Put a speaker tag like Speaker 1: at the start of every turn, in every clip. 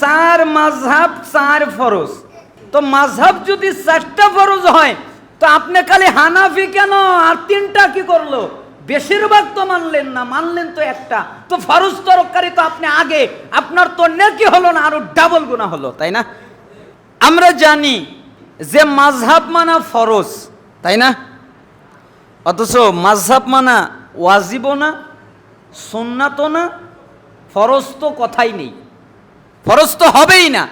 Speaker 1: চার মাঝহাব, চার ফরজ। তো মাঝহাব যদি চারটা ফরজ হয়, তো আপনি খালি হানাফি কেন? আর তিনটা কি করল? বেশিরভাগ তো মানলেন না, মানলেন তো একটা। তো ফরজ তরকারি তো আপনি আগে, আপনার তো নেকি হলো না, আরও ডাবল গুণা হলো, তাই না? আমরা জানি যে মাঝহাব মানা ফরজ, তাই না? অথচ মাঝহাব মানা ওয়াজিবও না, সুন্নাতও না, ফরজ তো কথাই নেই। ফরজ তো হবেই না।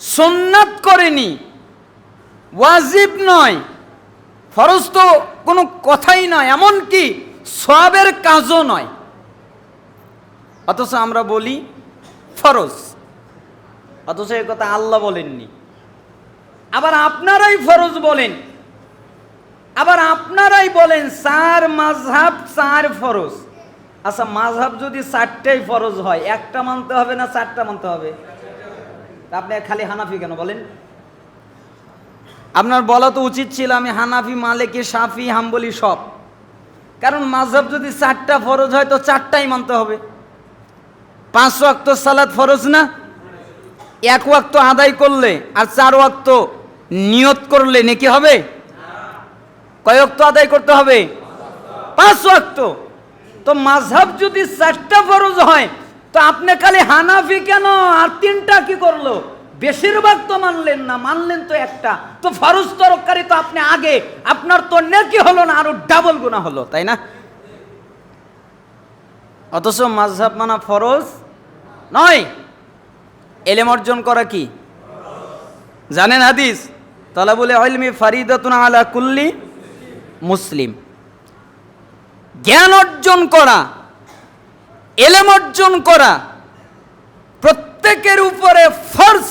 Speaker 1: সুন্নাত করেনি, ওয়াজিব নয়, ফরজ তো কোনো কথাই নয়, এমনকি সবের কাজও নয়। অথচ আমরা বলি ফরজ। অথচ এ কথা আল্লাহ বলেননি। আবার আপনারাই ফরজ বলেন। আবার আপনারাই বলেন চার মাঝহাব চার ফরজ। আচ্ছা মাঝহাব যদি চারটাই ফরজ হয়, একটা মানতে হবে না চারটা মানতে হবে? তা আপনি খালি হানাফি কেন বলেন? আপনার বলা তো উচিত ছিল, আমি হানাফি, মালিকি সাফি হাম্বলি সব। কারণ মাঝহাব যদি চারটা ফরজ হয়, তো চারটাই মানতে হবে। পাঁচ ওয়াক্ত সালাদ ফরজ না? এক ওয়াক্ত আদায় করলে আর চার ওয়াক্ত নিয়ত করলে নাকি হবে? কয় ওয়াক্ত আদায় করতে হবে? পাঁচ ওয়াক্ত। তো মাঝহাব যদি চারটা ফরজ হয়, তো আপনি খালি হানাফি কেন? আর তিনটা কি করল? বেশিরভাগ তো মানলেন না, মানলেন তো একটা। তো ফরজ তরকারি তো আপনি আগে, আপনার তো নেকি হলো না, আরও ডাবল গুণা হলো, তাই না? অথচ মাঝহাব মানা ফরজ নয়। এলেম অর্জন করা কি? জানেন হাদিস? তালাবুল ইলমি ফারিদাতুন আলা কুল্লি মুসলিম। জ্ঞান অর্জন করা, এলেম অর্জন করা, প্রত্যেকের উপরে ফর্জ।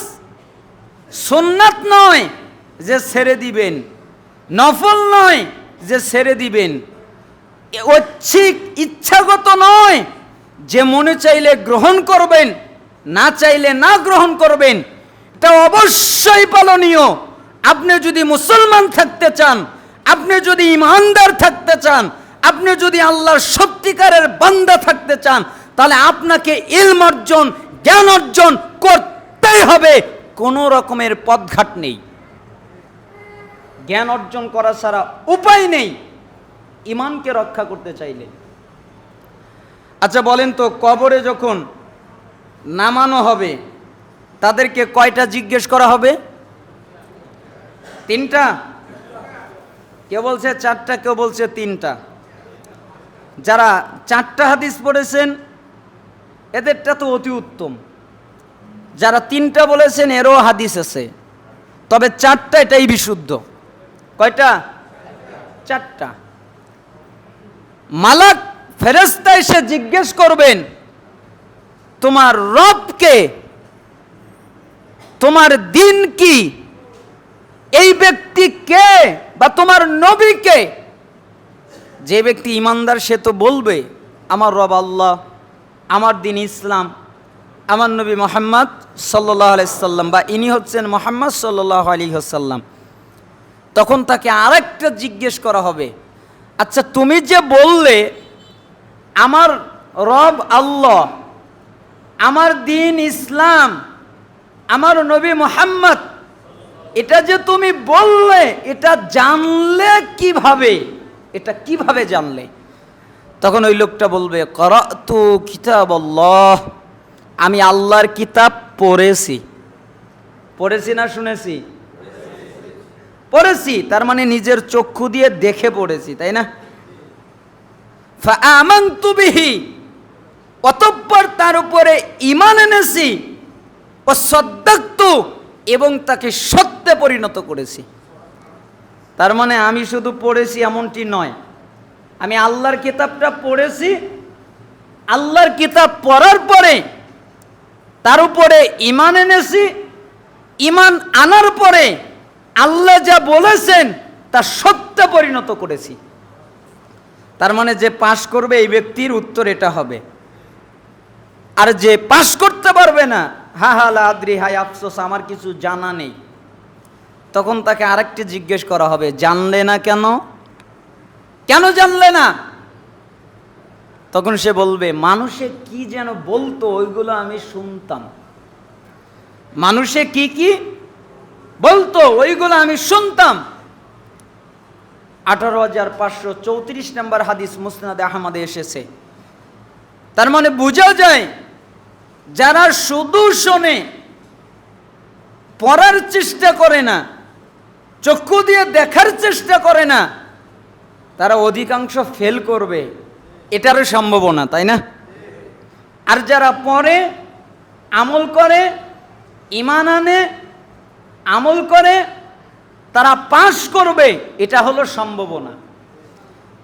Speaker 1: সুন্নাত নয় যে ছেড়ে দিবেন, নফল নয় যে ছেড়ে দিবেন। ঐচ্ছিক, ইচ্ছাগত নয় যে মনে চাইলে গ্রহণ করবেন, না চাইলে না গ্রহণ করবেন। এটা অবশ্যই পালনীয়। আপনি যদি মুসলমান থাকতে চান, আপনি যদি ইমানদার থাকতে চান আপনি যদি আল্লাহর সত্যিকারের বান্দা থাকতে চান, তাহলে আপনাকে ইলম অর্জন, জ্ঞান অর্জন করতেই হবে। কোনো রকমের পথঘাট নেই। জ্ঞান অর্জন করা ছাড়া উপায় নেই। ইমানকে রক্ষা করতে চাইলে। আচ্ছা বলেন তো, কবরে যখন নামানো হবে, তাদেরকে কয়টা জিজ্ঞেস করা হবে? তিনটা? কেউ বলছে চারটা কেউ বলছে তিনটা? যারা চারটা হাদিস পড়েছেন, এদেরটা তো অতি উত্তম। যারা তিনটা বলেছেন, এরও হাদিস আছে। তবে চারটা এটাই বিশুদ্ধ। কয়টা? চারটা। মালাক ফেরেস্তা এসে জিজ্ঞেস করবেন, তোমার রবকে, তোমার দিন কি? এই ব্যক্তি কে বা তোমার নবী কে? যে ব্যক্তি ইমানদার, সে তো বলবে, আমার রব আল্লাহ, আমার দিন ইসলাম, আমার নবী মোহাম্মদ সাল্লাহ আলাইসাল্লাম বা ইনি হচ্ছেন মোহাম্মদ সাল্লাহ আলী সাল্লাম। তখন তাকে আরেকটা জিজ্ঞেস করা হবে আচ্ছা তুমি যে বললে, আমার রব আল্লাহ, আমার দিন ইসলাম, আমার নবী মোহাম্মদ, এটা যে তুমি বললে, এটা জানলে কীভাবে? এটা কীভাবে জানলে? তখন ওই লোকটা বলবে, করতু কিতাব আল্লাহ আমি আল্লাহর কিতাব পড়েছি। পড়েছি না শুনেছি? পড়েছি, তার মানে নিজের চক্ষু দিয়ে দেখে পড়েছি, তাই না? বিহি, অতঃপর তার উপরে ইমান এনেছি ও সদ্দাক্তু, এবং তাকে সত্যে পরিণত করেছি। তার মানে আমি শুধু পড়েছি এমনটি নয়। আমি আল্লাহর কিতাবটা পড়েছি। আল্লাহর কিতাব পড়ার পরে তার উপরে ইমান এনেছি। ইমান আনার পরে আল্লাহ যা বলেছেন তা সত্যে পরিণত করেছি। তার মানে যে পাশ করবে এই ব্যক্তির উত্তর এটা হবে। আর যে পাশ করতে পারবে না হা হা আদ্রি হাই আফসোস, আমার কিছু জানা নেই। তখন তাকে আরেকটি জিজ্ঞেস করা হবে, জানলে না কেন? কেন জানলে না? তখন সে বলবে, মানুষে কি যেন বলতো, ওইগুলো আমি শুনতাম। মানুষে কি কি বলতো, ওইগুলো আমি শুনতাম? আঠারো হাজার পাঁচশো চৌত্রিশ নম্বর হাদিস মুসনাদ আহমদে এসেছে। তার মানে বোঝা যায়, যারা শুধু শোনে, পড়ার চেষ্টা করে না চক্ষু দিয়ে দেখার চেষ্টা করে না, তারা অধিকাংশ ফেল করবে। এটারও সম্ভাবনা, তাই না? আর যারা পড়ে, আমল করে ইমান আনে, আমল করে, তারা পাশ করবে, এটা হলো সম্ভাবনা।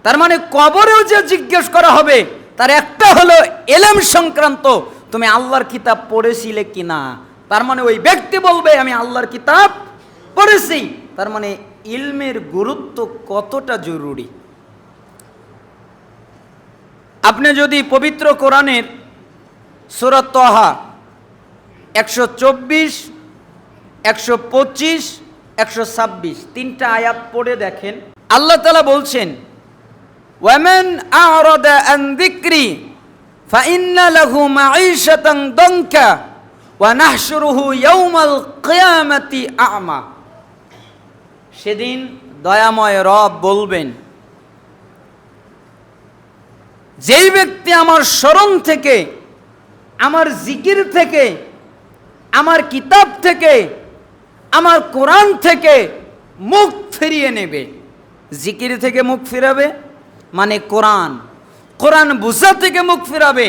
Speaker 1: তার মানে কবরেও যে জিজ্ঞেস করা হবে, তার একটা হলো এলেম সংক্রান্ত, তুমি আল্লাহর কিতাব পড়েছিলে কি না তার মানে ওই ব্যক্তি বলবে, আমি আল্লাহর কিতাব পড়েছি। তার মানে ইলমের গুরুত্ব কতটা জরুরি? আপনি যদি পবিত্র কোরআনের সুরত তহা একশো চব্বিশ, একশো পঁচিশ, একশো ছাব্বিশ তিনটা আয়াত পড়ে দেখেন। আল্লাহ তালা বলছেন, ওয়ামেন আরদা আন দিক্রি ফাইন্না লাহু মাঈশাতান দঙ্কা ওয়া নাহশুরুহু ইয়াউমাল কিয়ামাতি আ'মা। সেদিন দয়াময় রব বলবেন, যেই ব্যক্তি আমার স্মরণ থেকে, আমার জিকির থেকে, আমার কিতাব থেকে, আমার কোরআন থেকে মুখ ফিরিয়ে নেবে। জিকির থেকে মুখ ফিরাবে মানে কোরআন। কোরআন বুঝা থেকে মুখ ফিরাবে,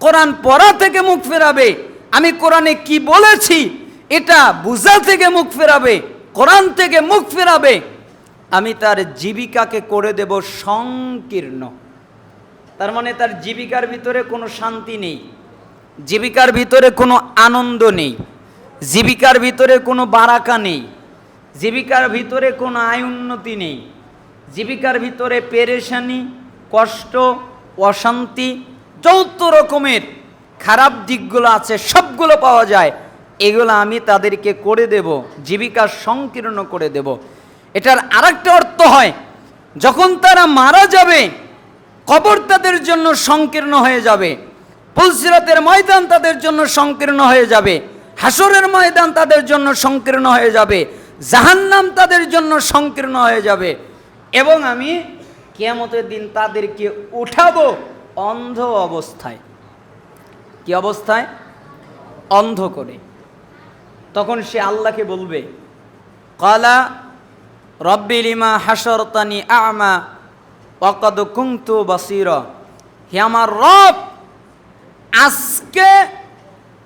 Speaker 1: কোরআন পড়া থেকে মুখ ফেরাবে। আমি কোরআনে কি বলেছি, এটা বুঝা থেকে মুখ ফেরাবে। কোরআন থেকে মুখ ফেরাবে, আমি তার জীবিকাকে করে দেব সংকীর্ণ। তার মানে তার জীবিকার ভিতরে কোনো শান্তি নেই, জীবিকার ভিতরে কোনো আনন্দ নেই, জীবিকার ভিতরে কোনো বারাকা নেই, জীবিকার ভিতরে কোনো আয় উন্নতি নেই, জীবিকার ভিতরে পেরেশানি, কষ্ট, অশান্তি চৌদ্দ রকমের খারাপ দিকগুলো আছে, সবগুলো পাওয়া যায়। এগুলো আমি তাদেরকে করে দেব, জীবিকা সংকীর্ণ করে দেব। এটার আরেকটা অর্থ হয়, যখন তারা মারা যাবে, কবর তাদের জন্য সংকীর্ণ হয়ে যাবে, পুলসিরাতের ময়দান তাদের জন্য সংকীর্ণ হয়ে যাবে হাসরের ময়দান তাদের জন্য সংকীর্ণ হয়ে যাবে, জাহান্নাম তাদের জন্য সংকীর্ণ হয়ে যাবে। এবং আমি কিয়ামতের দিন তাদেরকে উঠাবো অন্ধ অবস্থায়। কি অবস্থায়? অন্ধ করে। তখন সে আল্লাহকে বলবে, কলা রব্বি লিমা হাসরতানি আমা অকদ কুংতু বাসির। হে আমার রব, আজকে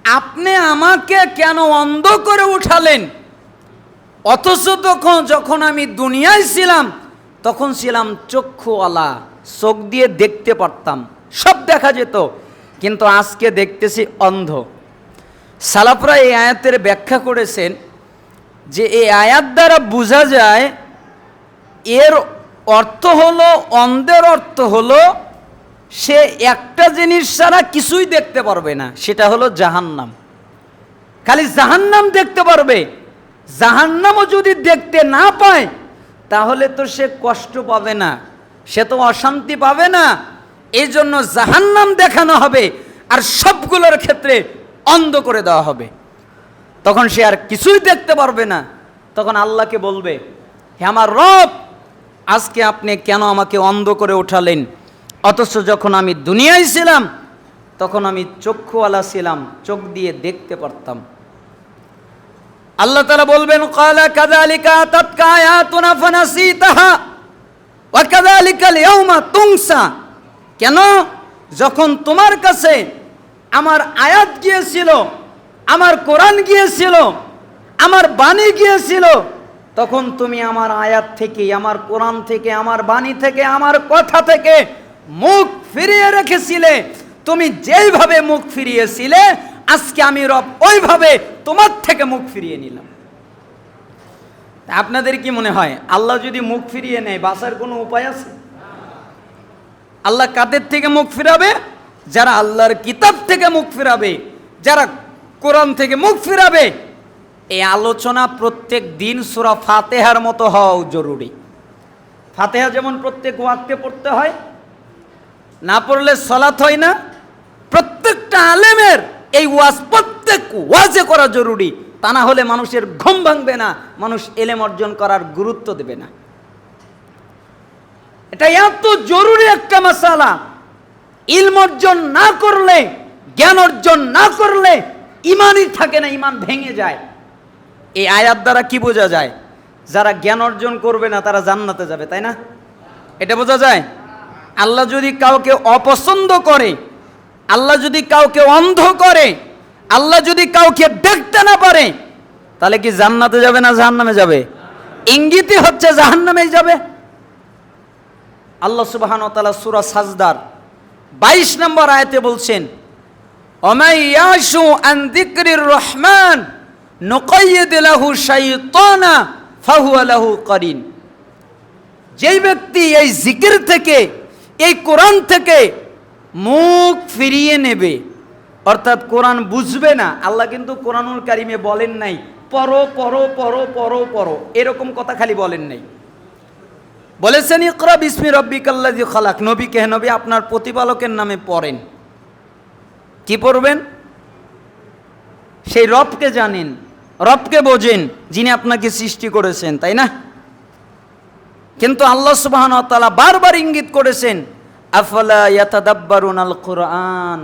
Speaker 1: আপনি আমাকে কেন অন্ধ করে উঠালেন? অথচ তখন যখন আমি দুনিয়ায় ছিলাম, তখন ছিলাম চক্ষুওয়ালা, চোখ দিয়ে দেখতে পারতাম, সব দেখা যেত। কিন্তু আজকে দেখতেছি অন্ধ। সালাফরা এই আয়াতের ব্যাখ্যা করেছেন যে এই আয়াত দ্বারা বোঝা যায় এর অর্থ হলো, অন্ধের অর্থ হলো, সে একটা জিনিস ছাড়া কিছুই দেখতে পারবে না, সেটা হলো জাহান্নাম। খালি জাহান্নাম দেখতে পারবে। জাহান্নামও যদি দেখতে না পায়, তাহলে তো সে কষ্ট পাবে না, সে তো অশান্তি পাবে না। এই জন্য জাহান্নাম দেখানো হবে। আর সবগুলোর ক্ষেত্রে অন্ধ করে দেওয়া হবে। তখন সে আর কিছুই দেখতে পারবে না। তখন আল্লাহকে বলবে, হে আমার রব, আজকে আপনি কেন আমাকে অন্ধ করে উঠালেন? অথচ যখন আমি দুনিয়ায় ছিলাম, তখন আমি চক্ষুওয়ালা ছিলাম, চোখ দিয়ে দেখতে পারতাম। আল্লাহ তালা বলবেন কালা কাদালিকা তৎকা আয়াতুনা ফানাসিতাহা, ওয়া কাদালিকাল ইয়াউমা তুংসা। কেন? যখন তোমার কাছে আমার আয়াত গিয়েছিল, আমার কোরআন গিয়েছিল, আমার বাণী গিয়েছিল, তখন তুমি আমার আয়াত থেকে, আমার কোরআন থেকে, আমার বাণী থেকে, আমার কথা থেকে মুখ ফিরিয়ে রেখেছিলে। তুমি যেইভাবে মুখ ফিরিয়েছিলে, আজকে আমি রব ওইভাবে তোমার থেকে মুখ ফিরিয়ে নিলাম। আপনাদের কি মনে হয়, আল্লাহ যদি মুখ ফিরিয়ে নেয়, বাঁচার কোনো উপায় আছে? আল্লাহ কাদের থেকে মুখ ফিরাবে? যারা আল্লাহর কিতাব থেকে মুখ ফিরাবে, যারা কোরআন থেকে মুখ ফিরাবে এই আলোচনা প্রত্যেক দিন সুরা ফাতেহার মতো হওয়া জরুরি। ফাতেহা যেমন প্রত্যেক ওয়াক্তে পড়তে হয়, না পড়লে সলাৎ হয় না, প্রত্যেকটা আলেমের এই ওয়াজ প্রত্যেক ওয়াজে করা জরুরি, তা না হলে মানুষের ঘুম ভাঙবে না, মানুষ এলেম অর্জন করার গুরুত্ব দেবে না। এটা এত জরুরি একটা মশালা ইলম অর্জন না করলে, জ্ঞান অর্জন না করলে ইমানই থাকে না, ইমান ভেঙে যায়। এই আয়াত দ্বারা কি বোঝা যায়? যারা জ্ঞান অর্জন করবে না, তারা জান্নাতে যাবে, তাই না? এটা বোঝা যায়? আল্লাহ যদি কাউকে অপছন্দ করে, আল্লাহ যদি কাউকে অন্ধ করে, আল্লাহ যদি কাউকে দেখতে না পারে, তাহলে কি জান্নাতে যাবে না জাহান্নামে যাবে? ইঙ্গিতই হচ্ছে জাহান্নামে যাবে। আল্লাহ সুবাহান তালা সুরা সাজদার বাইশ নম্বর আয়াতে বলছেন অমাইয়াশু আন দিক্রির রহমান, নকইয়দ লাহু শাইতানা, ফাহুয়া লাহু করিন। যেই ব্যক্তি এই জিকির থেকে, এই কোরআন থেকে মুখ ফিরিয়ে নেবে, অর্থাৎ কোরআন বুঝবে না, আল্লাহ কিন্তু কোরআনুল কারিমে বলেন নাই পরো পরো পরো পরো পরো এরকম কথা খালি বলেন নাই। বলেছেন, ইকরা বিসমি রব্বিকাল্লাজি খালাক। নবী কে, নবী আপনার প্রতিপালকের নামে পড়েন। কি পড়বেন? সেই রবকে জানেন, রবকে বোঝেন, যিনি আপনাকে সৃষ্টি করেছেন, তাই না? কিন্তু আল্লাহ সুবহান তাআলা বারবার ইঙ্গিত করেছেন, আফলা ইয়াতাদাব্বারুন আল কোরআন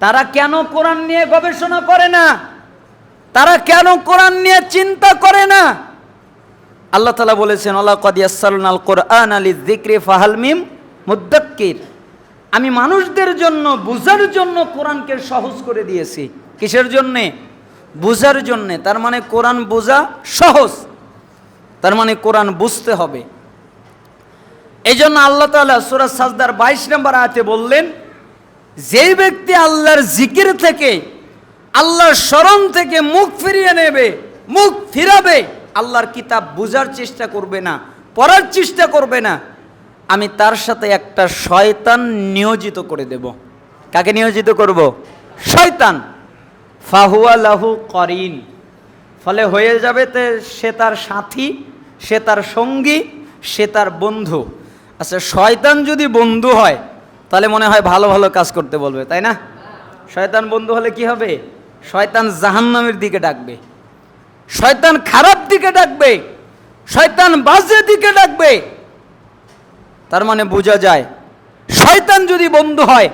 Speaker 1: তারা কেন কোরআন নিয়ে গবেষণা করে না? তারা কেন কোরআন নিয়ে চিন্তা করে না? আল্লাহ তালা বলেছেন আল্লাহ কদিয়াসালুন আল কোরআন আলী জিক্রে ফাহাল মিম মুদ্দাক্কির। আমি মানুষদের জন্য, বুঝার জন্য কোরআনকে সহজ করে দিয়েছি। কিসের জন্যে? বুঝার জন্যে। তার মানে কোরআন বোঝা সহজ। তার মানে কোরআন বুঝতে হবে। এই জন্য আল্লাহ তালা সুরাজ সাজদার বাইশ নম্বর আয়তে বললেন, যেই ব্যক্তি আল্লাহর জিকির থেকে, আল্লাহর স্মরণ থেকে মুখ ফিরিয়ে নেবে, মুখ ফিরাবে আল্লাহর কিতাব বোঝার চেষ্টা করবে না, পড়ার চেষ্টা করবে না, আমি তার সাথে একটা শয়তান নিয়োজিত করে দেব। কাকে নিয়োজিত করব? শয়তান। ফাহুয়া লাহু করিন। ফলে হয়ে যাবে তে সে তার সাথী, সে তার সঙ্গী, সে তার বন্ধু। আচ্ছা শয়তান যদি বন্ধু হয়, তাহলে মনে হয় ভালো ভালো কাজ করতে বলবে, তাই না? শয়তান বন্ধু হলে কি হবে? শয়তান জাহান্নামের দিকে ডাকবে। শয়তান খারাপ দিকে ডাকবে, শয়তান বাজে দিকে ডাকবে। তার মানে বোঝা যায়, শয়তান যদি বন্ধু হয়,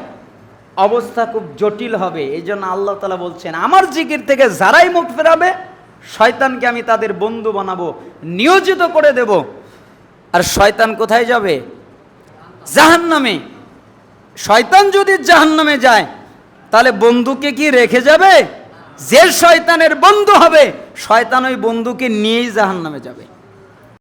Speaker 1: অবস্থা খুব জটিল হবে। এই জন্য আল্লাহ তালা বলছেন, আমার জিকির থেকে যারাই মুখ ফেরাবে, শয়তানকে আমি তাদের বন্ধু বানাবো, নিয়োজিত করে দেব। আর শয়তান কোথায় যাবে? জাহান্নামে। শয়তান যদি জাহান্নামে যায়, তাহলে বন্ধুকে কি রেখে যাবে? যে শয়তানের বন্ধু হবে শয়তান ওই বন্ধুকে নিয়েই জাহান নামে যাবে।